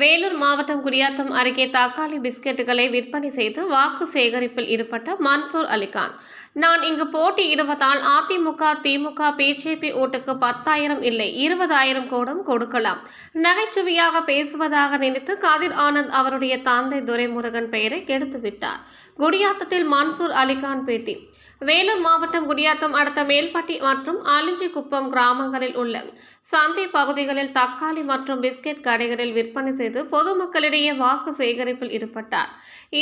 வேலூர் மாவட்டம் குடியாத்தம் அருகே தக்காளி பிஸ்கெட்டுகளை விற்பனை செய்து வாக்கு சேகரிப்பில் ஈடுபட்ட மன்சூர் அலிகான். நான் இங்கு போட்டியிடுவதால் அதிமுக திமுக பிஜேபி ஓட்டுக்கு பத்தாயிரம் இல்லை இருபதாயிரம் கூடம் கொடுக்கலாம். நகைச்சுவையாக பேசுவதாக நினைத்து கதிர் ஆனந்த் அவருடைய தந்தை துரைமுருகன் பெயரை கெடுத்துவிட்டார். குடியாத்தத்தில் மன்சூர் அலிகான் பேட்டி. வேலூர் மாவட்டம் குடியாத்தம் அடுத்த மேல்பட்டி மற்றும் ஆலிஞ்சிக்குப்பம் கிராமங்களில் உள்ள சந்தை பகுதிகளில் தக்காளி மற்றும் பிஸ்கெட் கடைகளில் விற்பனை செய்து பொதுமக்களிடையே வாக்கு சேகரிப்பில் ஈடுபட்டார்.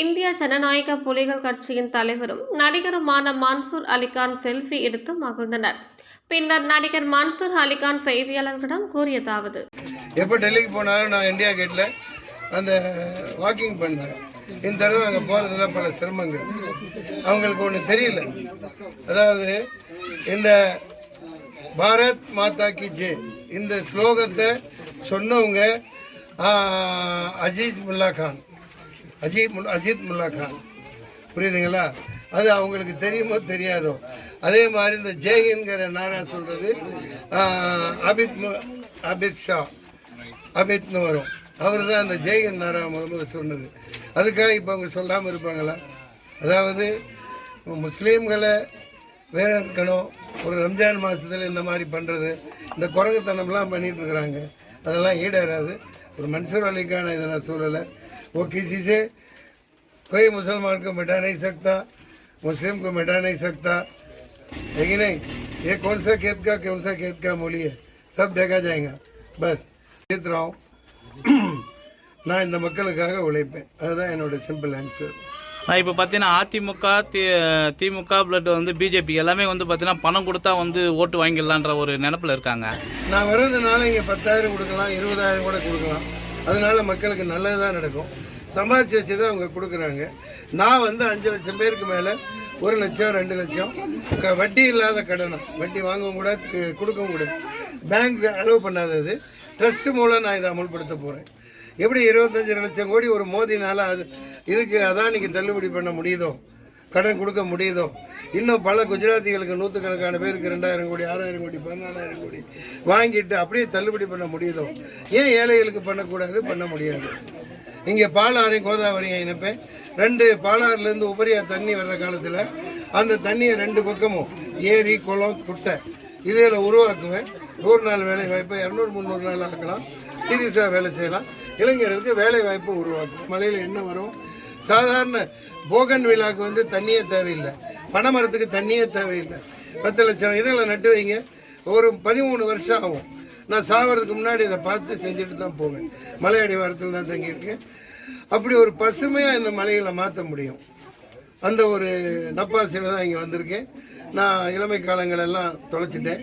இந்திய ஜனநாயக புலிகள் கட்சியின் தலைவரும் நடிகருமான மன்சூர் அலிகான் செல்ஃபி எடுத்து மகிழ்ந்தனர். பின்னர் நடிகர் மன்சூர் அலிகான் செய்தியாளர்களிடம் கூறியதாவது. எப்போ டெல்லிக்கு போனாலும் நான் இந்தியா கேட்டில் அந்த வாக்கிங் பண்ணேன். இந்த தடவை அங்கே போகிறதுல பல சிரமங்கள். அவங்களுக்கு ஒன்று தெரியல. அதாவது இந்த பாரத் மாதா கி ஜே இந்த ஸ்லோகத்தை சொன்னவங்க அஜீத் முல்லா கான். அஜீத் முல் அஜித் முல்லா கான். புரியுதுங்களா? அது அவங்களுக்கு தெரியுமோ தெரியாதோ. அதே மாதிரி இந்த ஜெய்ஹிங்கிற நாரா சொல்கிறது அபித் மு- அபித் ஷா. அபித்னு வரும். அவர் தான் அந்த ஜெய்ஹிந்த் நாரா முதல்ல சொன்னது. அதுக்காக இப்போ அவங்க சொல்லாமல் இருப்பாங்களா? அதாவது முஸ்லீம்களை வேற இருக்கணும் ஒரு ரம்ஜான் மாதத்தில் இந்த மாதிரி பண்ணுறது இந்த குரங்குத்தனம்லாம் பண்ணிகிட்டு இருக்கிறாங்க. அதெல்லாம் ஈடேறாது. ஒரு மன்சூர் அலிக்கான இதை நான் சொல்லலை ஓ கிசி से कोई मुसलमान को मिटा नहीं सकता मुस्लिम को मिटा नहीं सकता है कि नहीं ये कौन सा खेत का कौन सा खेत का मूली है सब देखा जाएगा बस जीत रहा हूँ நான் இந்த மக்களுக்காக உழைப்பேன் அதுதான் என்னோட சிம்பிள் ஆன்சர் நான் இப்போ பார்த்தீங்கன்னா அதிமுக தி திமுக பிளட் வந்து பிஜேபி எல்லாமே வந்து பார்த்தீங்கன்னா பணம் கொடுத்தா வந்து ஓட்டு வாங்கிடலான்ற ஒரு நினப்பில் இருக்காங்க. நான் வர்றதுனால இங்கே பத்தாயிரம் கொடுக்கலாம் இருபதாயிரம் கூட கொடுக்கலாம். அதனால மக்களுக்கு நல்லது தான் நடக்கும். சம்பாதிச்சு வச்சு தான் அவங்க கொடுக்குறாங்க. நான் வந்து அஞ்சு லட்சம் பேருக்கு மேலே ஒரு லட்சம் ரெண்டு லட்சம். க- வட்டி இல்லாத கடனை வட்டி வாங்கவும் கூட கொடுக்கவும் கூட பேங்க் அலோவ் பண்ணாதது. ட்ரஸ்ட் மூலம் நான் இதை அமல்படுத்த போகிறேன் எப்படி இருபத்தஞ்சு லட்சம் கோடி ஒரு மோதினால அது இதுக்கு அதானிக்கு தள்ளுபடி பண்ண முடியுதோ? கடன் கொடுக்க முடியுதோ? இன்னும் பல குஜராத்திகளுக்கு நூற்றுக்கணக்கான பேருக்கு ரெண்டாயிரம் கோடி ஆறாயிரம் கோடி பதினாலாயிரம் கோடி வாங்கிட்டு அப்படியே தள்ளுபடி பண்ண முடியுதோ? ஏன் ஏழைகளுக்கு பண்ணக்கூடாது? பண்ண முடியாது. இங்கே பாலாறையும் கோதாவரியும் இணைப்பேன். ரெண்டு பாலாறுலேருந்து உபரியா தண்ணி வர்ற காலத்தில் அந்த தண்ணியை ரெண்டு பக்கமும் ஏரி குளம் குட்டை இதில் உருவாக்குவேன். நூறு நாள் வேலை வாய்ப்பை இரநூறு முந்நூறு நாள் ஆக்கலாம். சீரியஸாக வேலை செய்யலாம். இளைஞர்களுக்கு வேலை வாய்ப்பு உருவாக்கும். மலையில் என்ன வரும்? சாதாரண போகன் விழாக்கு வந்து தண்ணியே தேவையில்லை. பனைமரத்துக்கு தண்ணியே தேவையில்லை. பத்து லட்சம் இதில் நட்டு வைங்க. ஒரு பதிமூணு வருஷம் ஆகும். நான் சாவறதுக்கு முன்னாடி இதை பார்த்து செஞ்சுட்டு தான் போவேன். மலை அடிவாரத்தில் தான் தங்கியிருக்கேன். அப்படி ஒரு பசுமையாக இந்த மலைகளை மாற்ற முடியும். அந்த ஒரு நப்பாசையில் தான் இங்கே வந்திருக்கேன். நான் இளமை காலங்களெல்லாம் தொலைச்சிட்டேன்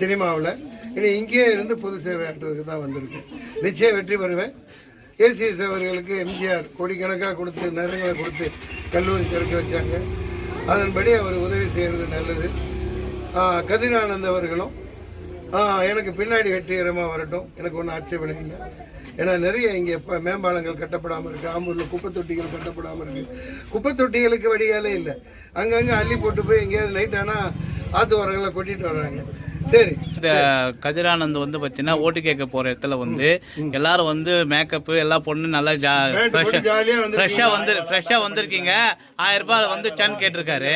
சினிமாவில். இனி இங்கேயே இருந்து பொது சேவை தான் வந்திருக்கேன். நிச்சயம் வெற்றி பெறுவேன். ஏசிஎஸ் அவர்களுக்கு எம்ஜிஆர் கோடிக்கணக்காக கொடுத்து நேரங்களை கொடுத்து கல்லூரி திறக்க வச்சாங்க. அதன்படி அவர் உதவி செய்கிறது நல்லது. கதிரானந்த் அவர்களும் எனக்கு பின்னாடி வெற்றிகரமாக வரட்டும். எனக்கு ஒன்றும் ஆட்சேபனை இல்லை. ஏன்னா நிறைய இங்கே இப்போ மேம்பாலங்கள் கட்டப்படாமல் இருக்குது ஆம்பூரில் குப்பை தொட்டிகள் கட்டப்படாமல் இருக்குது குப்பை தொட்டிகளுக்கு வடிகாலே இல்லை. அங்கங்கே அள்ளி போட்டு போய் எங்கேயாவது நைட் ஆனால் ஆற்று உரங்களை கொட்டிட்டு வர்றாங்க சரி. இந்த கதிரானந்த் வந்து பார்த்தீங்கன்னா ஓட்டு கேட்க போகிற இடத்துல வந்து எல்லாரும் வந்து மேக்கப்பு எல்லா பொண்ணு நல்லா ஜா ஜாலியாக வந்து ஃப்ரெஷ்ஷாக வந்திருக்கீங்க. ஆயிரம் ரூபாய் வந்து சன் கேட்டிருக்காரு.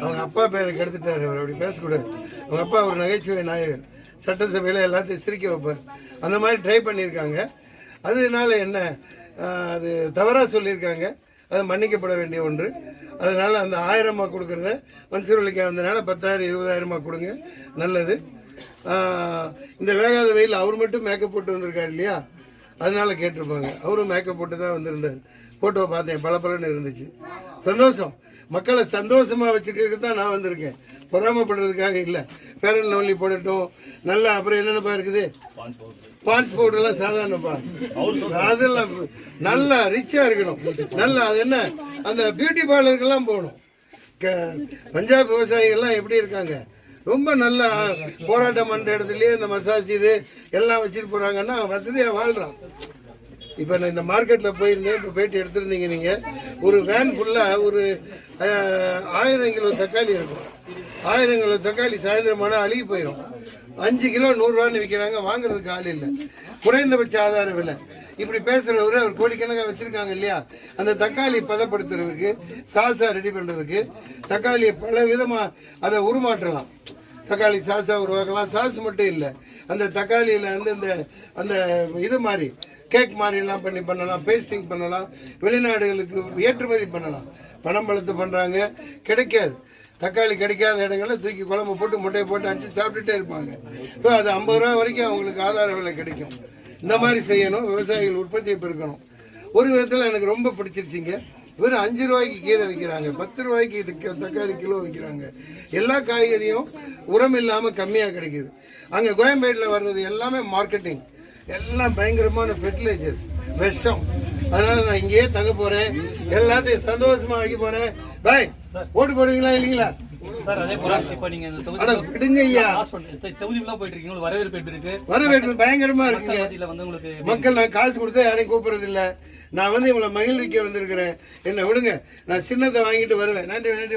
அவங்க அப்பா பேரை கெடுத்துட்டாரு. அவர் அப்படி பேசக்கூடாது. அவங்க அப்பா ஒரு நகைச்சுவை நாயகர். சட்டசபையில் எல்லாத்தையும் சிரிக்க வைப்பார். அந்த மாதிரி ட்ரை பண்ணியிருக்காங்க. அதனால என்ன? அது தவறாக சொல்லியிருக்காங்க. அது மன்னிக்கப்பட வேண்டிய ஒன்று. அதனால் அந்த ஆயிரமா கொடுக்குறத மனுஷர்களுக்கு அலிக்கா வந்தனால பத்தாயிரம் இருபதாயிரமா கொடுங்க. நல்லது. இந்த வேகாத வெயில் அவர் மட்டும் மேக்கப் போட்டு வந்திருக்காரு இல்லையா? அதனால கேட்டிருப்பாங்க. அவரும் மேக்கப் போட்டு தான் வந்திருந்தார். ஃபோட்டோவை பார்த்தேன். பளபளன்னு இருந்துச்சு. சந்தோஷம். மக்களை சந்தோஷமா வச்சுக்கிறதுக்கு தான் நான் வந்திருக்கேன். பொறாமப்படுறதுக்காக இல்லை. பேரன் லோன்லி போடட்டும். நல்லா அப்புறம் என்னென்னப்பா இருக்குது? பான்ஸ் பவுடர் எல்லாம் சாதாரணப்பா அதெல்லாம் நல்லா ரிச்சா இருக்கணும். நல்லா அது என்ன? அந்த பியூட்டி பார்லருக்கெல்லாம் போகணும். பஞ்சாப் விவசாயிகள்லாம் எப்படி இருக்காங்க? ரொம்ப நல்லா போராட்டம் பண்ற இடத்துலயே இந்த மசாஜ் இது எல்லாம் வச்சுட்டு போறாங்கன்னா வசதியா வாழ்றான். இப்போ நான் இந்த மார்க்கெட்டில் போயிருந்தேன். இப்போ பேட்டி எடுத்திருந்தீங்க நீங்கள் ஒரு வேன் ஃபுல்லாக ஒரு ஆயிரம் கிலோ தக்காளி இருக்கும். ஆயிரம் கிலோ தக்காளி சாயந்தரமான ஆனால் அழுகி போயிடும் அஞ்சு கிலோ நூறுரூவான்னு விற்கிறாங்க வாங்குறதுக்கு ஆள் இல்லை. குறைந்தபட்ச ஆதார விலை. இப்படி பேசுறவரு அவர் கோடிக்கணக்காக வச்சிருக்காங்க இல்லையா? அந்த தக்காளி பதப்படுத்துறதுக்கு சாசா ரெடி பண்றதுக்கு தக்காளியை பல விதமா அதை உருமாற்றலாம். தக்காளி சாஸாக உருவாக்கலாம். சாஸ் மட்டும் இல்லை. அந்த தக்காளியில வந்து இந்த அந்த இது மாதிரி கேக் மாதிரிலாம் பண்ணி பண்ணலாம் பேஸ்டிங் பண்ணலாம் வெளிநாடுகளுக்கு ஏற்றுமதி பண்ணலாம். பணம் பழுத்து பண்ணுறாங்க கிடைக்காது. தக்காளி கிடைக்காத இடங்களில் தூக்கி குழம்பு போட்டு முட்டையை போட்டு அடித்து சாப்பிட்டுட்டே இருப்பாங்க. ஸோ அது ஐம்பது ரூபா வரைக்கும் அவங்களுக்கு ஆதார விலை கிடைக்கும். இந்த மாதிரி செய்யணும். விவசாயிகள் உற்பத்தியை பெருக்கணும். ஒரு விதத்தில் எனக்கு ரொம்ப பிடிச்சிருச்சிங்க. வெறும் அஞ்சு ரூபாய்க்கு கீரை விற்கிறாங்க பத்து ரூபாய்க்கு இது தக்காளி கிலோ விற்கிறாங்க எல்லா காய்கறியும் உரம் இல்லாமல் கம்மியாக கிடைக்குது. அங்கே கோயம்பேட்டில் வர்றது எல்லாமே மார்க்கெட்டிங் எல்லாம் பயங்கரமான ஃபெர்டிலைசர்ஸ் விஷம். அதனால நான் இங்கேயே தங்க போறேன். எல்லாத்தையும் சந்தோஷமா வைக்க போறேன். பாய் ஓட்டு போடுவீங்களா இல்லைங்களா? வரவேற்பு பயங்கரமா இருக்குங்க. மக்கள் நான் காசு கொடுத்தா யாரையும் கூப்பிடுறது இல்ல நான் வந்து இவங்களை மகிழ்விக்க வந்திருக்கிறேன். என்ன விடுங்க. நான் சின்னத்தை வாங்கிட்டு வருவேன். நன்றி நன்றி